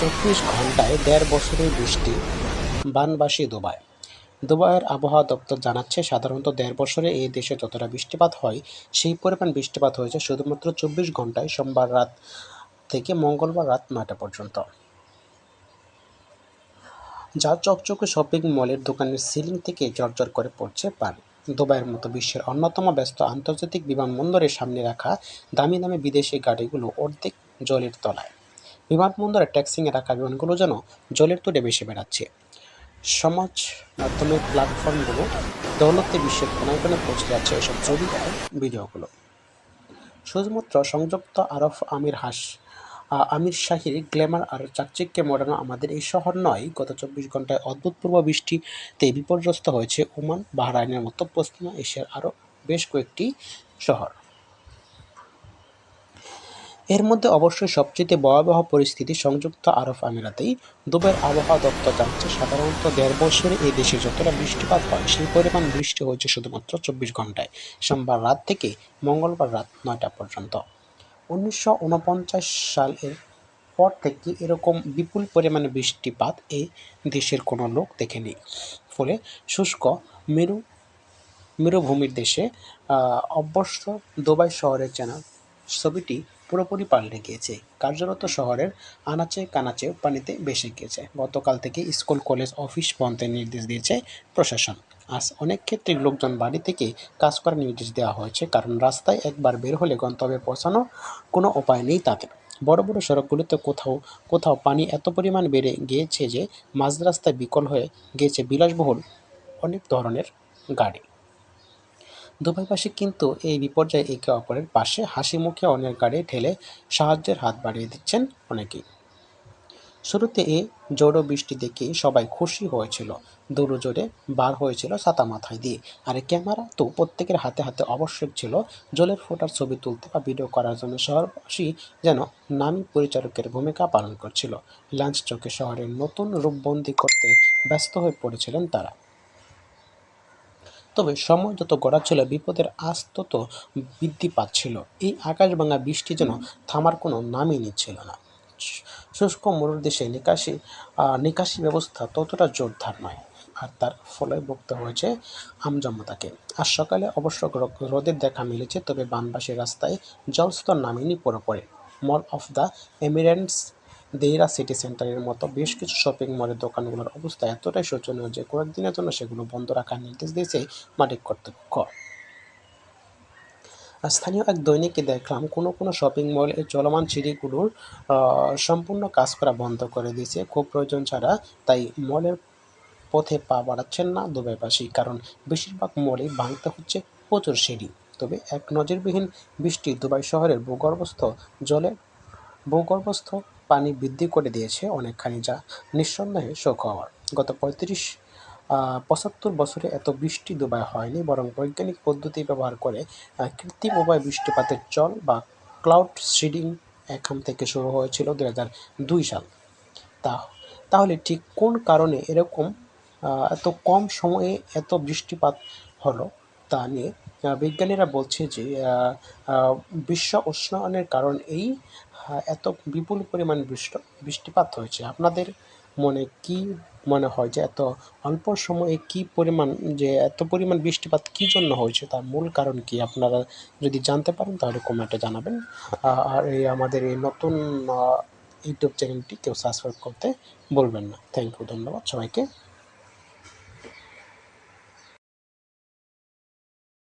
চব্বিশ ঘন্টায় দেড় বছরের বৃষ্টি বানবাসী দুবাই। দুবাইয়ের আবহাওয়া দপ্তর জানাচ্ছে, সাধারণত দেড় বছরে এই দেশে যতটা বৃষ্টিপাত হয়, সেই পরিমাণ বৃষ্টিপাত হয়েছে শুধুমাত্র চব্বিশ ঘন্টায় সোমবার রাত থেকে মঙ্গলবার রাত নয়টা পর্যন্ত। যা চকচকে শপিং মলের দোকানের সিলিং থেকে ঝরঝর করে পড়ছে পানি। দুবাইয়ের মতো বিশ্বের অন্যতম ব্যস্ত আন্তর্জাতিক বিমানবন্দরের সামনে রাখা দামি দামি বিদেশি গাড়িগুলো অর্ধেক জলের তলায়। বিমানবন্দরে ট্যাক্সিংয়ে রাখা বিমানগুলো যেন জলের তুলে ভেসে বেড়াচ্ছে। সমাজ মাধ্যমের প্ল্যাটফর্মগুলো দৌলতে বিশ্বের কোনায় কোনায় পৌঁছে যাচ্ছে এসব ছবি ভিডিওগুলো। শুধুমাত্র সংযুক্ত আরব আমির হাস আমির শাহির গ্ল্যামার আর চাকচিককে মোড়ানো আমাদের এই শহর নয়, গত চব্বিশ ঘন্টায় অদ্ভুতপূর্ব বৃষ্টিতে বিপর্যস্ত হয়েছে ওমান, বাহরাইনের মতো পশ্চিমা এশিয়ার আরও বেশ কয়েকটি শহর। এর মধ্যে অবশ্যই সবচেয়ে ভয়াবহ পরিস্থিতি সংযুক্ত আরব আমিরাতেই। দুবাইয়ের আবহাওয়া দপ্তর জানাচ্ছে সাধারণত দেড় বছরে এই দেশে যতটা বৃষ্টিপাত হয়, সেই পরিমাণ বৃষ্টি হয়েছে শুধুমাত্র চব্বিশ ঘন্টায় সোমবার রাত থেকে মঙ্গলবার রাত নয়টা পর্যন্ত। উনিশশো উনপঞ্চাশ সালের পর থেকে এরকম বিপুল পরিমাণে বৃষ্টিপাত এই দেশের কোনো লোক দেখেনি। ফলে শুষ্ক মেরু, মেরুভূমির দেশে অভ্যস্ত দুবাই শহরের চেনা ছবিটি পুরোপুরি পাল্টে গিয়েছে। কার্যরত শহরের আনাচে কানাচে পানিতে ভেসে গিয়েছে। গতকাল থেকে স্কুল, কলেজ, অফিস বন্ধের নির্দেশ দিয়েছে প্রশাসন। আজ অনেক ক্ষেত্রে লোকজন বাড়ি থেকে কাজ করার নির্দেশ দেওয়া হয়েছে, কারণ রাস্তায় একবার বের হলে গন্তব্যে পৌঁছানো কোনো উপায় নেই তাদের। বড় বড় সড়কগুলোতে কোথাও কোথাও পানি এত পরিমাণ বেড়ে গিয়েছে যে মাঝ রাস্তায় বিকল হয়ে গিয়েছে বিলাসবহুল অনেক ধরনের গাড়ি। দুবাইবাসী কিন্তু এই বিপর্যয়ে একে অপরের পাশে হাসি মুখে অন্যের গাড়ি ঠেলে সাহায্যের হাত বাড়িয়ে দিচ্ছেন অনেকেই। শুরুতে এই জোড়ো বৃষ্টি দেখে সবাই খুশি হয়েছিল। দৌড়ো জোরে বার হয়েছিল ছাতা মাথায় দিয়ে। আর ক্যামেরা তো প্রত্যেকের হাতে হাতে আবশ্যক ছিল। জলের ফোটার ছবি তুলতে বা ভিডিও করার জন্য শহরবাসী যেন নামী পরিচালকের ভূমিকা পালন করছিল। লাঞ্চ চোখে শহরের নতুন রূপবন্দি করতে ব্যস্ত হয়ে পড়েছিলেন তারা। তবে সময় যত গড়াচ্ছিল, বিপদের আজ তত বৃদ্ধি পাচ্ছিল। এই আকাশভাঙা বৃষ্টি যেন থামার কোনো নামই নিচ্ছিল না। শুষ্ক মরুর দেশে নিকাশি নিকাশি ব্যবস্থা ততটা জোরদার নয়, আর তার ফলে ভুগতে হয়েছে আমজনতাকে। আজ সকালে অবশ্য রোদের দেখা মিলেছে, তবে বানবাসী রাস্তায় জলস্তর নামেনি পুরোপুরি। Mall of the Emirates Deira city সেন্টারের মতো বেশ কিছু শপিং মলের দোকানগুলোর অবস্থা এতটাই শোচনীয় যে কয়েকদিনের জন্য সেগুলো বন্ধ রাখার নির্দেশ দিয়েছে মালিক কর্তৃপক্ষ। স্থানীয় এক দৈনিকে দেখলাম, কোনো কোনো শপিং মল এই চলমান সিঁড়িগুলোর সম্পূর্ণ কাজ করা বন্ধ করে দিয়েছে। খুব প্রয়োজন ছাড়া তাই মলের পথে পা বাড়াচ্ছেন না দুবাইবাসী, কারণ বেশিরভাগ মলেই ভাঙতে হচ্ছে প্রচুর সিঁড়ি। তবে এক নজিরবিহীন বৃষ্টি দুবাই শহরের ভূগর্ভস্থ জলে, ভূগর্ভস্থ পানি বৃদ্ধি করে দিয়েছে অনেকখানি, যা নিঃসন্দেহে শোক হওয়ার গত পঁয়ত্রিশ পঁচাত্তর বছরে এত বৃষ্টি দুবাই হয়নি, বরং বৈজ্ঞানিক পদ্ধতি ব্যবহার করে কৃত্রিম উপায় বৃষ্টিপাতের জল বা ক্লাউড সিডিং এখান থেকে শুরু হয়েছিল দু হাজার দুই সাল। তা, তাহলে ঠিক কোন কারণে এরকম এত কম সময়ে এত বৃষ্টিপাত হলো? তা নিয়ে বিজ্ঞানীরা বলছে যে বিশ্ব উষ্ণায়নের কারণ এই এত বিপুল পরিমাণ বৃষ্টি, বৃষ্টিপাত হয়েছে। আপনাদের মনে কি মনে হয় যে এত অল্প সময়ে কি পরিমাণ যে এত পরিমাণ বৃষ্টিপাত কী জন্য হয়েছে? তার মূল কারণ কি আপনারা যদি জানতে পারেন তাহলে কমেন্টে জানাবেন। আর এই আমাদের এই নতুন ইউটিউব চ্যানেলটি কেউ সাবস্ক্রাইব করতে বলবেন না। থ্যাংক ইউ ধন্যবাদ সবাইকে।